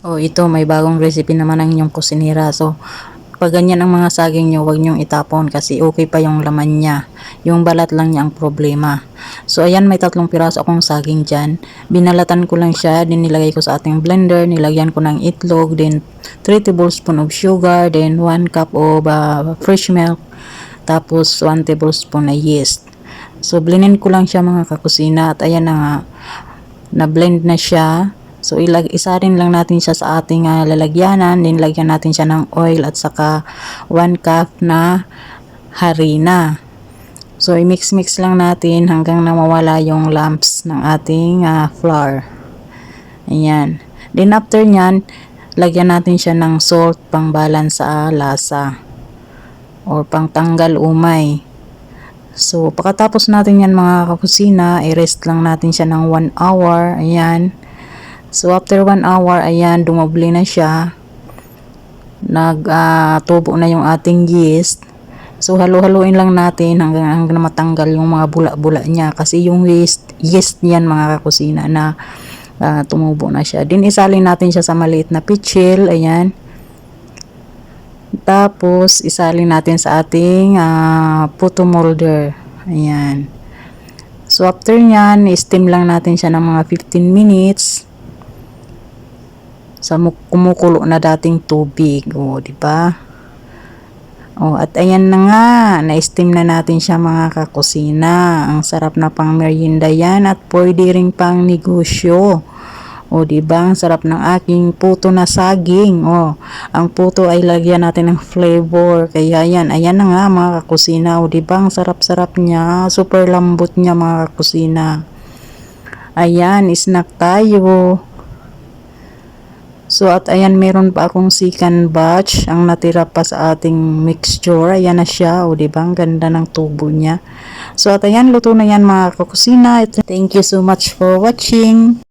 Oh, ito may bagong recipe naman ang inyong kusinira. So, pag ganyan ang mga saging nyo, huwag nyong itapon kasi okay pa yung laman niya. Yung balat lang niya ang problema. So, ayan, may tatlong piraso akong saging dyan. Binalatan ko lang siya, din nilagay ko sa ating blender, nilagyan ko ng itlog, then 3 tablespoon of sugar, then 1 cup of uh, fresh milk, tapos 1 tablespoon na yeast. So, blendin ko lang siya mga kakusina at ayan na nga, na-blend na siya. So, ilag isa rin lang natin siya sa ating ah, lalagyanan. Then, natin siya ng oil at saka 1 cup na harina. So, i-mix-mix lang natin hanggang na mawala yung lumps ng ating ah, flour. Ayan. Then, after nyan, lagyan natin siya ng salt pang balance sa lasa or pang tanggal umay. So, pagkatapos natin yan mga kakusina, i-rest lang natin siya ng 1 hour. Ayan. So, after 1 hour, ayan, dumobli na siya. Nag-tubo na yung ating yeast. So, halo-haluin lang natin hanggang, hanggang matanggal yung mga bula-bula niya. Kasi yung yeast, yeast niyan mga kakusina na ah, tumubo na siya. Din isalin natin siya sa maliit na pitchil. Ayan. Tapos, isalin natin sa ating ah, puto molder. Ayan. So, after nyan, steam lang natin siya ng mga 15 minutes sa mu- kumukulo na dating tubig. O, di ba? O, at ayan na nga, na-steam na natin siya mga kakusina. Ang sarap na pang merienda yan at pwede rin pang negosyo. O, di ba? Ang sarap ng aking puto na saging. O, ang puto ay lagyan natin ng flavor. Kaya yan, ayan na nga mga kakusina. O, di ba? Ang sarap-sarap niya. Super lambot niya mga kakusina. Ayan, snack tayo. So, at ayan, meron pa akong second batch. Ang natira pa sa ating mixture. Ayan na siya. O, di ba? Ang ganda ng tubo niya. So, at ayan, luto na yan mga kakusina. Thank you so much for watching.